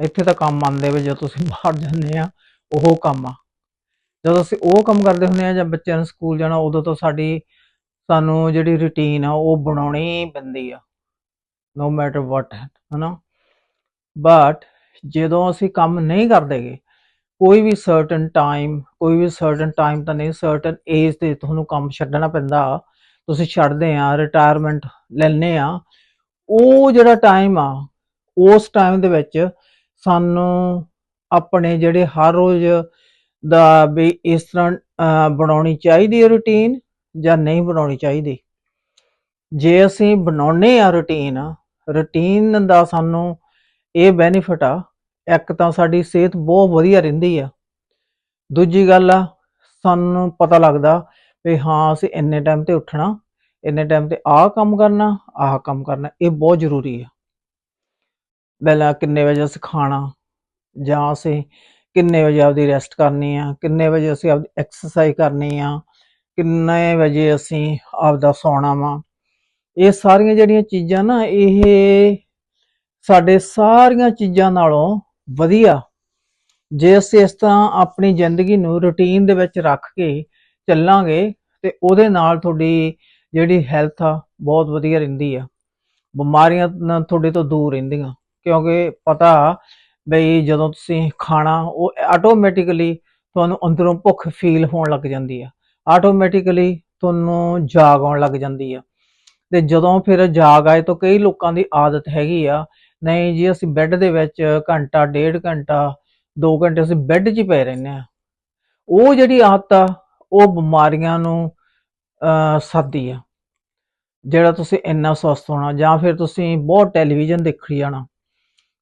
ਇੱਥੇ ਤਾਂ ਕੰਮ ਆਉਂਦੇ ਵੀ ਜਦੋਂ ਤੁਸੀਂ ਬਾਹਰ ਜਾਂਦੇ ਆ, ਉਹ ਕੰਮ ਆ। ਜਦੋਂ ਅਸੀਂ ਉਹ ਕੰਮ ਕਰਦੇ ਹੁੰਦੇ ਆ ਜਾਂ ਬੱਚਿਆਂ ਨੂੰ ਸਕੂਲ ਜਾਣਾ, ਉਦੋਂ ਤੋਂ ਸਾਡੀ, ਸਾਨੂੰ ਜਿਹੜੀ ਰੁਟੀਨ ਆ, ਉਹ ਬਣਾਉਣੀ ਪੈਂਦੀ ਆ। ਨੋ ਮੈਟਰ ਵਾਟ ਹਨਾ? ਬਟ ਜਦੋਂ ਅਸੀਂ ਕੰਮ ਨਹੀਂ ਕਰਦੇਗੇ ਕੋਈ ਵੀ ਸਰਟਨ ਟਾਈਮ ਕੋਈ ਵੀ ਸਰਟਨ ਟਾਈਮ ਤਾਂ ਨਹੀਂ ਸਰਟਨ ਏਜ ਤੇ ਤੁਹਾਨੂੰ ਕੰਮ ਛੱਡਣਾ ਪੈਂਦਾ। ਤੁਸੀਂ ਛੱਡਦੇ ਆ ਰਿਟਾਇਰਮੈਂਟ ਲੈਣੇ ਆ। ਉਹ ਜਿਹੜਾ ਟਾਈਮ ਆ, ਉਸ ਟਾਈਮ ਦੇ ਵਿੱਚ ਸਾਨੂੰ ਆਪਣੇ ਜਿਹੜੇ ਹਰ ਰੋਜ਼ ਦਾ ਵੀ ਇਸ ਤਰ੍ਹਾਂ ਬਣਾਉਣੀ ਚਾਹੀਦੀ ਹੈ ਰੁਟੀਨ ਜਾਂ ਨਹੀਂ ਬਣਾਉਣੀ ਚਾਹੀਦੀ। ਜੇ ਅਸੀਂ ਬਣਾਉਣੇ ਆ ਰੁਟੀਨ ਰੁਟੀਨ ਦਾ ਸਾਨੂੰ ਇਹ ਬੈਨੀਫਿਟ ਆ, ਇੱਕ ਤਾਂ ਸਾਡੀ ਸਿਹਤ ਬਹੁਤ ਵਧੀਆ ਰਹਿੰਦੀ ਆ। ਦੂਜੀ ਗੱਲ ਆ, ਸਾਨੂੰ ਪਤਾ ਲੱਗਦਾ ਵੀ ਹਾਂ, ਅਸੀਂ ਇੰਨੇ ਟਾਈਮ ਤੇ ਉੱਠਣਾ, ਇੰਨੇ ਟਾਈਮ ਤੇ ਆਹ ਕੰਮ ਕਰਨਾ, ਆਹ ਕੰਮ ਕਰਨਾ, ਇਹ ਬਹੁਤ ਜ਼ਰੂਰੀ ਆ। ਪਹਿਲਾਂ ਕਿੰਨੇ ਵਜੇ ਅਸੀਂ ਖਾਣਾ, ਜਾਂ ਅਸੀਂ ਕਿੰਨੇ ਵਜੇ ਆਪਦੀ ਰੈਸਟ ਕਰਨੀ ਆ, ਕਿੰਨੇ ਵਜੇ ਅਸੀਂ ਆਪਦੀ ਐਕਸਰਸਾਈਜ਼ ਕਰਨੀ ਆ, ਕਿੰਨੇ ਵਜੇ ਅਸੀਂ ਆਪਦਾ ਸੌਣਾ ਵਾ। ਇਹ ਸਾਰੀਆਂ ਜਿਹੜੀਆਂ ਚੀਜ਼ਾਂ ਨਾ, ਇਹ ਸਾਡੇ ਸਾਰੀਆਂ ਚੀਜ਼ਾਂ ਨਾਲੋਂ ਵਧੀਆ। ਜੇ ਅਸੀਂ ਇਸ ਤਰ੍ਹਾਂ ਆਪਣੀ ਜ਼ਿੰਦਗੀ ਨੂੰ ਰੁਟੀਨ ਦੇ ਵਿੱਚ ਰੱਖ ਕੇ ਚੱਲਾਂਗੇ, ਤੇ ਉਹਦੇ ਨਾਲ ਤੁਹਾਡੀ ਜਿਹੜੀ ਹੈਲਥ ਆ, ਬਹੁਤ ਵਧੀਆ ਰਹਿੰਦੀ ਆ। ਬਿਮਾਰੀਆਂ ਤੁਹਾਡੇ ਤੋਂ ਦੂਰ ਰਹਿੰਦੀਆਂ। ਕਿਉਂਕਿ ਪਤਾ ਬਈ ਜਦੋਂ ਤੁਸੀਂ ਖਾਣਾ, ਉਹ ਆਟੋਮੈਟਿਕਲੀ ਤੁਹਾਨੂੰ ਅੰਦਰੋਂ ਭੁੱਖ ਫੀਲ ਹੋਣ ਲੱਗ ਜਾਂਦੀ ਆ। ਆਟੋਮੈਟਿਕਲੀ ਤੁਹਾਨੂੰ ਜਾਗ ਆਉਣ ਲੱਗ ਜਾਂਦੀ ਆ। ਤੇ ਜਦੋਂ ਫਿਰ ਜਾਗ ਆਏ ਤਾਂ ਕਈ ਲੋਕਾਂ ਦੀ ਆਦਤ ਹੈਗੀ ਆ, ਨਹੀਂ ਜੀ ਅਸੀਂ ਬੈੱਡ ਦੇ ਵਿੱਚ ਘੰਟਾ, ਡੇਢ ਘੰਟਾ 2 ਘੰਟੇ ਅਸੀਂ ਬੈੱਡ 'ਚ ਹੀ ਪਏ ਰਹਿੰਦੇ ਆ। ਉਹ ਜਿਹੜੀ ਆਦਤ ਆ, ਉਹ ਬਿਮਾਰੀਆਂ ਨੂੰ, ਅਹ ਸੱਦੀ ਆ। ਜਿਹੜਾ ਤੁਸੀਂ ਇੰਨਾ ਸਵਸਥ ਹੋਣਾ, ਜਾਂ ਫਿਰ ਤੁਸੀਂ ਬਹੁਤ ਟੈਲੀਵਿਜ਼ਨ ਦੇਖੀ ਜਾਣਾ।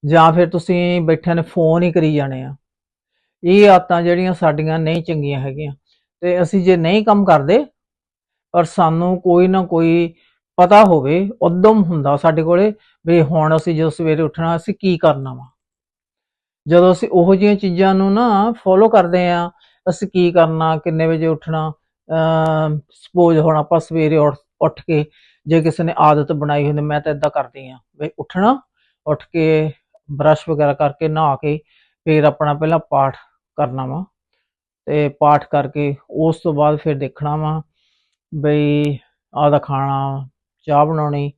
ਜਾਂ ਫਿਰ ਤੁਸੀਂ ਬੈਠਿਆਂ ਨੇ ਫੋਨ ਹੀ ਕਰੀ ਜਾਣੇ ਆ। ਇਹ ਆਦਤਾਂ ਜਿਹੜੀਆਂ ਸਾਡੀਆਂ ਨਹੀਂ ਚੰਗੀਆਂ ਹੈਗੀਆਂ। ਤੇ ਅਸੀਂ ਜੇ ਨਹੀਂ ਕੰਮ ਕਰਦੇ, ਪਰ ਸਾਨੂੰ ਕੋਈ ਨਾ ਕੋਈ ਪਤਾ ਹੋਵੇ, ਉਦਮ ਹੁੰਦਾ ਸਾਡੇ ਕੋਲੇ ਵੀ ਹੁਣ ਅਸੀਂ ਜਦੋਂ ਸਵੇਰੇ ਉੱਠਣਾ, ਅਸੀਂ ਕੀ ਕਰਨਾ ਵਾ। ਜਦੋਂ ਅਸੀਂ ਉਹੋ ਜਿਹੀਆਂ ਚੀਜ਼ਾਂ ਨੂੰ ਨਾ ਫੋਲੋ ਕਰਦੇ ਆ, ਅਸੀਂ ਕੀ ਕਰਨਾ, ਕਿੰਨੇ ਵਜੇ ਉੱਠਣਾ ਸਪੋਜ਼ ਹੁਣ ਆਪਾਂ ਸਵੇਰੇ ਉੱਠ ਉੱਠ ਕੇ ਜੇ ਕਿਸੇ ਨੇ ਆਦਤ ਬਣਾਈ ਹੁੰਦੀ, ਮੈਂ ਤਾਂ ਇਦਾਂ ਕਰਦੀ ਆ, ਵੀ ਉੱਠਣਾ, ਉੱਠ ਕੇ ਬਰਸ਼ ਵਗੈਰਾ ਕਰਕੇ ਨਹਾ ਕੇ ਫਿਰ ਆਪਣਾ ਪਹਿਲਾਂ ਪਾਠ ਕਰਨਾ ਵਾ। ਤੇ ਪਾਠ ਕਰਕੇ ਉਸ ਤੋਂ ਬਾਅਦ ਫਿਰ ਦੇਖਣਾ ਵਾ ਬਈ ਆਪਦਾ ਖਾਣਾ, ਚਾਹ ਬਣਾਉਣੀ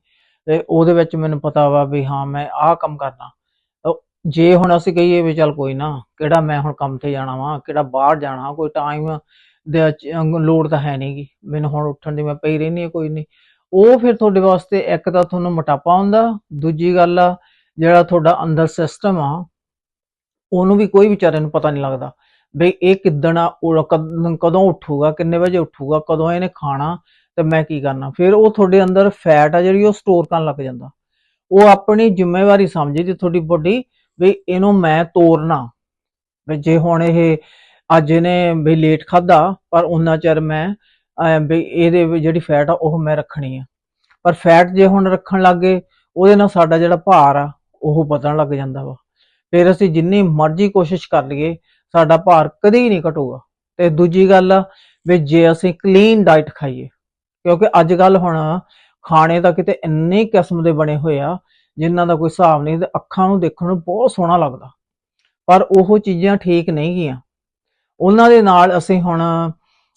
ਤੇ ਉਹਦੇ ਵਿੱਚ ਮੈਨੂੰ ਪਤਾ ਵਾ ਵੀ ਹਾਂ ਮੈਂ ਆਹ ਕੰਮ ਕਰਨਾ। ਜੇ ਹੁਣ ਅਸੀਂ ਕਹੀਏ ਵੀ ਚੱਲ ਕੋਈ ਨਾ, ਕਿਹੜਾ ਮੈਂ ਹੁਣ ਕੰਮ ਤੇ ਜਾਣਾ ਵਾ, ਕਿਹੜਾ ਬਾਹਰ ਜਾਣਾ ਕੋਈ ਟਾਈਮ ਦੇ ਲੋੜ ਤਾਂ ਹੈ ਨਹੀਂਗੀ ਮੈਨੂੰ ਹੁਣ ਉੱਠਣ ਦੀ ਮੈਂ ਪਈ ਰਹਿੰਦੀ ਹਾਂ, ਕੋਈ ਨਹੀਂ ਉਹ ਫਿਰ ਤੁਹਾਡੇ ਵਾਸਤੇ ਇੱਕ ਤਾਂ ਤੁਹਾਨੂੰ ਮੋਟਾਪਾ ਹੁੰਦਾ, ਦੂਜੀ ਗੱਲ ਆ ਜਿਹੜਾ ਤੁਹਾਡਾ ਅੰਦਰ ਸਿਸਟਮ ਆ, ਉਹਨੂੰ ਵੀ ਕੋਈ ਵਿਚਾਰੇ ਨੂੰ ਪਤਾ ਨਹੀਂ ਲੱਗਦਾ ਵੀ ਇਹ ਕਿੱਦਣ ਆ ਕਦੋਂ ਉੱਠੂਗਾ, ਕਿੰਨੇ ਵਜੇ ਉੱਠੂਗਾ, ਕਦੋਂ ਇਹਨੇ ਖਾਣਾ ਤੇ ਮੈਂ ਕੀ ਕਰਨਾ। ਫਿਰ ਉਹ ਤੁਹਾਡੇ ਅੰਦਰ ਫੈਟ ਆ ਜਿਹੜੀ ਉਹ ਸਟੋਰ ਕਰਨ ਲੱਗ ਜਾਂਦਾ। ਉਹ ਆਪਣੀ ਜ਼ਿੰਮੇਵਾਰੀ ਸਮਝਦੀ ਤੁਹਾਡੀ ਬੋਡੀ ਵੀ ਇਹਨੂੰ ਮੈਂ ਤੋੜਨਾ ਵੀ ਜੇ ਹੁਣ ਇਹ ਅੱਜ ਇਹਨੇ ਵੀ ਲੇਟ ਖਾਦਾ ਪਰ ਉਹਨਾਂ ਚਿਰ ਮੈਂ ਵੀ ਇਹਦੇ ਵਿੱਚ ਜਿਹੜੀ ਫੈਟ ਆ ਉਹ ਮੈਂ ਰੱਖਣੀ ਆ। ਪਰ ਫੈਟ ਜੇ ਹੁਣ ਰੱਖਣ ਲੱਗੇ ਉਹਦੇ ਨਾਲ ਸਾਡਾ ਜਿਹੜਾ ਭਾਰ ਆ ਉਹ ਵਧਣ ਲੱਗ ਜਾਂਦਾ ਵਾ। ਫਿਰ ਅਸੀਂ ਜਿੰਨੀ ਮਰਜ਼ੀ ਕੋਸ਼ਿਸ਼ ਕਰ ਲਈਏ, ਸਾਡਾ ਭਾਰ ਕਦੇ ਨਹੀਂ ਘਟੂਗਾ। ਤੇ ਦੂਜੀ ਗੱਲ ਵੀ ਜੇ ਅਸੀਂ ਕਲੀਨ ਡਾਈਟ ਖਾਈਏ, ਕਿਉਂਕਿ ਅੱਜ ਕੱਲ ਹੁਣ ਖਾਣੇ ਤਾਂ ਕਿਤੇ ਇੰਨੇ ਕਿਸਮ ਦੇ ਬਣੇ ਹੋਏ ਆ, ਜਿਨ੍ਹਾਂ ਦਾ ਕੋਈ ਹਿਸਾਬ ਨਹੀਂ, ਤੇ ਅੱਖਾਂ ਨੂੰ ਦੇਖਣ ਨੂੰ ਬਹੁਤ ਸੋਹਣਾ ਲੱਗਦਾ। ਪਰ ਉਹ ਚੀਜ਼ਾਂ ਠੀਕ ਨਹੀਂ ਗੀਆਂ। ਉਹਨਾਂ ਦੇ ਨਾਲ ਅਸੀਂ ਹੁਣ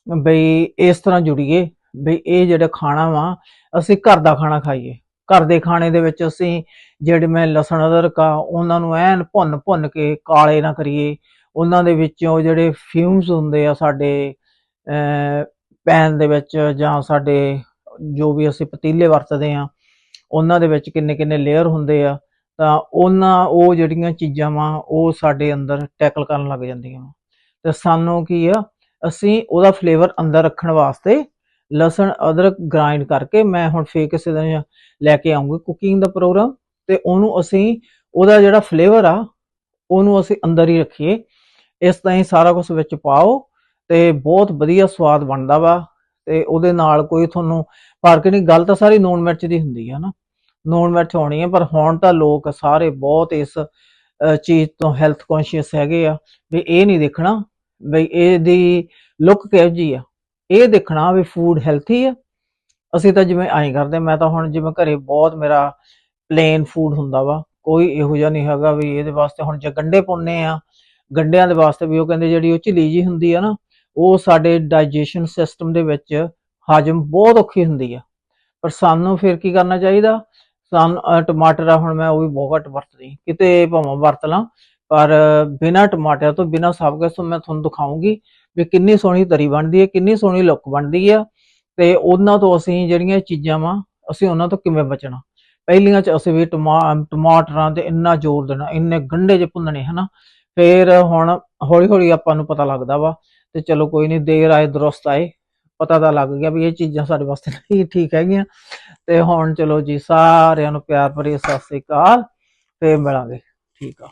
ਬਈ ਇਸ ਤਰ੍ਹਾਂ ਜੁੜੀਏ, ਬਈ ਇਹ ਜਿਹੜਾ ਖਾਣਾ ਵਾ, ਅਸੀਂ ਘਰ ਦਾ ਖਾਣਾ ਖਾਈਏ। ਘਰ ਦੇ ਖਾਣੇ ਦੇ ਵਿੱਚ ਅਸੀਂ ਜਿਹੜੇ ਮੈਂ ਲਸਣ, ਅਦਰਕ ਆ, ਉਹਨਾਂ ਨੂੰ ਐਨ ਭੁੰਨ ਭੁੰਨ ਕੇ ਕਾਲੇ ਨਾ ਕਰੀਏ। ਉਹਨਾਂ ਦੇ ਵਿੱਚੋਂ ਜਿਹੜੇ ਫਿਊਮਸ ਹੁੰਦੇ ਆ ਸਾਡੇ ਪੈਨ ਦੇ ਵਿੱਚ ਜਾਂ ਸਾਡੇ ਜੋ ਵੀ ਅਸੀਂ ਪਤੀਲੇ ਵਰਤਦੇ ਆ, ਉਹਨਾਂ ਦੇ ਵਿੱਚ ਕਿੰਨੇ ਕਿੰਨੇ ਲੇਅਰ ਹੁੰਦੇ ਆ, ਤਾਂ ਉਹਨਾਂ, ਉਹ ਜਿਹੜੀਆਂ ਚੀਜ਼ਾਂ ਵਾ, ਉਹ ਸਾਡੇ ਅੰਦਰ ਟੈਕਲ ਕਰਨ ਲੱਗ ਜਾਂਦੀਆਂ ਵਾ। ਤੇ ਸਾਨੂੰ ਕੀ ਆ, ਅਸੀਂ ਉਹਦਾ ਫਲੇਵਰ ਅੰਦਰ ਰੱਖਣ ਵਾਸਤੇ ਲਸਣ, ਅਦਰਕ ਗ੍ਰਾਈਂਡ ਕਰਕੇ ਮੈਂ ਹੁਣ ਫੇਰ ਕਿਸੇ ਦਿਨ ਲੈ ਕੇ ਆਉਂਗੀ ਕੁਕਿੰਗ ਦਾ ਪ੍ਰੋਗਰਾਮ ਤੇ ਉਹਨੂੰ ਅਸੀਂ, ਉਹਦਾ ਜਿਹੜਾ ਫਲੇਵਰ ਆ, ਉਹਨੂੰ ਅਸੀਂ ਅੰਦਰ ਹੀ ਰੱਖੀਏ। ਇਸ ਤਰ੍ਹਾਂ ਹੀ ਸਾਰਾ ਕੁਝ ਵਿੱਚ ਪਾਓ ਤੇ ਬਹੁਤ ਵਧੀਆ ਸਵਾਦ ਬਣਦਾ ਵਾ ਤੇ ਉਹਦੇ ਨਾਲ ਕੋਈ ਤੁਹਾਨੂੰ ਫ਼ਰਕ ਨਹੀਂ ਗੱਲ ਤਾਂ ਸਾਰੀ ਨੂਣ ਮਿਰਚ ਦੀ ਹੁੰਦੀ ਹੈ ਨਾ। ਨੂਣ ਮਿਰਚ ਹੋਣੀ ਹੈ ਪਰ ਹੁਣ ਤਾਂ ਲੋਕ ਸਾਰੇ ਬਹੁਤ ਇਸ ਚੀਜ਼ ਤੋਂ ਹੈਲਥ ਕੌਨਸ਼ੀਅਸ ਹੈਗੇ ਆ ਵੀ ਇਹ ਨਹੀਂ ਦੇਖਣਾ, ਵੀ ਇਹਦੀ ਲੁੱਕ ਕਿਹੋ ਜੀ ਆ। ਇਹ ਦੇਖਣਾ ਵੀ ਫੂਡ ਹੈਲਥੀ ਆ। ਅਸੀਂ ਤਾਂ ਜਿਵੇਂ ਐਂ ਕਰਦੇ, ਮੈਂ ਤਾਂ ਹੁਣ ਜਿਵੇਂ ਘਰੇ ਬਹੁਤ ਮੇਰਾ ਪਲੇਨ ਫੂਡ ਹੁੰਦਾ ਵਾ, ਕੋਈ ਇਹੋ ਜਿਹਾ ਨਹੀਂ ਹੈਗਾ ਵੀ ਇਹਦੇ ਵਾਸਤੇ ਹੁਣ ਜੇ ਗੰਡੇ ਪਾਉਂਦੇ ਆ, ਗੰਡਿਆਂ ਦੇ ਵਾਸਤੇ ਵੀ ਉਹ ਕਹਿੰਦੇ ਜਿਹੜੀ ਉਹ ਝਿਲੀ ਜੀ ਹੁੰਦੀ ਆ ਨਾ, ਉਹ ਸਾਡੇ ਡਾਈਜੈਸ਼ਨ ਸਿਸਟਮ ਦੇ ਵਿੱਚ ਹਾਜਮ ਬਹੁਤ ਔਖੀ ਹੁੰਦੀ ਆ। ਪਰ ਸਾਨੂੰ ਫਿਰ ਕੀ ਕਰਨਾ ਚਾਹੀਦਾ? ਸਾਨੂੰ ਟਮਾਟਰ ਆ, ਹੁਣ ਮੈਂ ਉਹ ਵੀ ਬਹੁਤ ਘੱਟ ਵਰਤਦੀ, ਕਿਤੇ ਭਾਵੇਂ ਵਰਤ ਲਾਂ। ਪਰ ਬਿਨਾਂ ਟਮਾਟਰ ਤੋਂ, ਬਿਨਾਂ ਸਭ ਕੁਝ ਤੋਂ ਮੈਂ ਤੁਹਾਨੂੰ ਦਿਖਾਉਂਗੀ ਵੀ ਕਿੰਨੀ ਸੋਹਣੀ ਤਰੀ ਬਣਦੀ ਹੈ, ਕਿੰਨੀ ਸੋਹਣੀ ਲੁੱਕ ਬਣਦੀ ਆ ਤੇ ਉਹਨਾਂ ਤੋਂ ਅਸੀਂ ਜਿਹੜੀਆਂ ਚੀਜ਼ਾਂ ਵਾ, ਅਸੀਂ ਉਹਨਾਂ ਤੋਂ ਕਿਵੇਂ ਬਚਣਾ? ਪਹਿਲੀਆਂ ਚ ਅਸੀਂ ਵੀ ਟਮਾ, ਟਮਾਟਰਾਂ ਤੇ ਇੰਨਾ ਜ਼ੋਰ ਦੇਣਾ, ਇੰਨੇ ਗੰਢੇ ਚ ਭੁੰਨਣੇ, ਹਨਾ? ਫੇਰ ਹੁਣ ਹੌਲੀ ਹੌਲੀ ਆਪਾਂ ਨੂੰ ਪਤਾ ਲੱਗਦਾ ਵਾ ਤੇ ਚਲੋ ਕੋਈ ਨਹੀਂ ਦੇਰ ਆਏ, ਦਰੁਸਤ ਆਏ, ਪਤਾ ਤਾਂ ਲੱਗ ਗਿਆ ਵੀ ਇਹ ਚੀਜ਼ਾਂ ਸਾਡੇ ਵਾਸਤੇ ਨਹੀਂ ਠੀਕ ਹੈਗੀਆਂ। ਤੇ ਹੁਣ ਚਲੋ ਜੀ, ਸਾਰਿਆਂ ਨੂੰ ਪਿਆਰ ਭਰੀ ਸਤਿ ਸ੍ਰੀ ਅਕਾਲ, ਫੇਰ ਮਿਲਾਂਗੇ। ਠੀਕ ਆ।